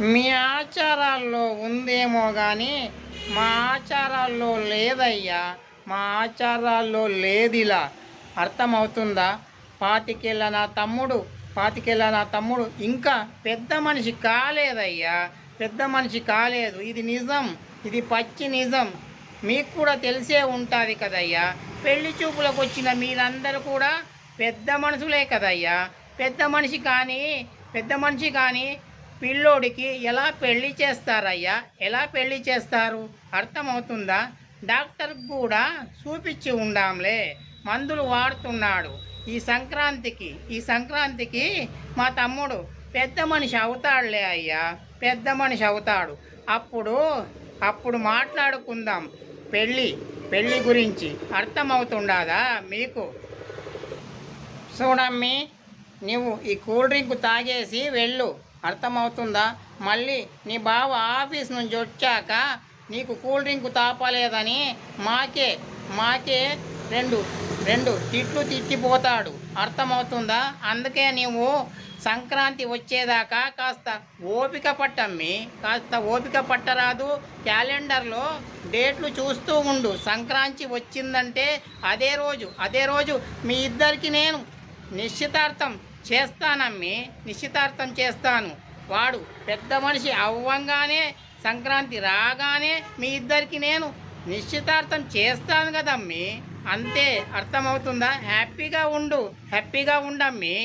మీ ఆచారాల్లో ఉందేమో కానీ మా ఆచారాల్లో లేదయ్యా. మా ఆచారాల్లో లేదిలా. అర్థమవుతుందా? పాతికేళ్ళ నా తమ్ముడు పాతికేళ్ళ నా తమ్ముడు ఇంకా పెద్ద మనిషి కాలేదయ్యా. పెద్ద మనిషి కాలేదు. ఇది నిజం. ఇది పచ్చి నిజం. మీకు కూడా తెలిసే ఉంటుంది కదయ్యా. పెళ్ళి చూపులకు వచ్చిన మీరందరూ కూడా పెద్ద మనుషులే కదయ్యా. పెద్ద మనిషి కానీ పెద్ద మనిషి కానీ పిల్లోడికి ఎలా పెళ్ళి చేస్తారయ్యా? ఎలా పెళ్ళి చేస్తారు? అర్థమవుతుందా? డాక్టర్ కూడా చూపించి ఉండాంలే. మందులు వాడుతున్నాడు. ఈ సంక్రాంతికి ఈ సంక్రాంతికి మా తమ్ముడు పెద్ద మనిషి అవుతాడులే అయ్యా. పెద్ద మనిషి అవుతాడు. అప్పుడు అప్పుడు మాట్లాడుకుందాం. పెళ్ళి పెళ్ళి గురించి అర్థమవుతుండదా మీకు? చూడమ్మి నువ్వు ఈ కూల్ డ్రింక్ తాగేసి వెళ్ళు. అర్థమవుతుందా? మళ్ళీ నీ బావ ఆఫీస్ నుంచి వచ్చాక నీకు కూల్ డ్రింక్ తాపలేదని మాకే మాకే రెండు రెండు తిట్లు తిట్టిపోతాడు. అర్థమవుతుందా? అందుకే నీవు సంక్రాంతి వచ్చేదాకా కాస్త ఓపిక పట్టమ్మి కాస్త ఓపిక పట్టరాదు. క్యాలెండర్లో డేట్లు చూస్తూ ఉండు. సంక్రాంతి వచ్చిందంటే అదే రోజు అదే రోజు మీ ఇద్దరికి నేను నిశ్చితార్థం చేస్తానమ్మి నిశ్చితార్థం చేస్తాను. వాడు పెద్ద మనిషి అవ్వంగానే సంక్రాంతి రాగానే మీ ఇద్దరికి నేను నిశ్చితార్థం చేస్తాను కదమ్మి. అంతే అర్థమవుతుందా? హ్యాపీగా ఉండు హ్యాపీగా ఉండమ్మి.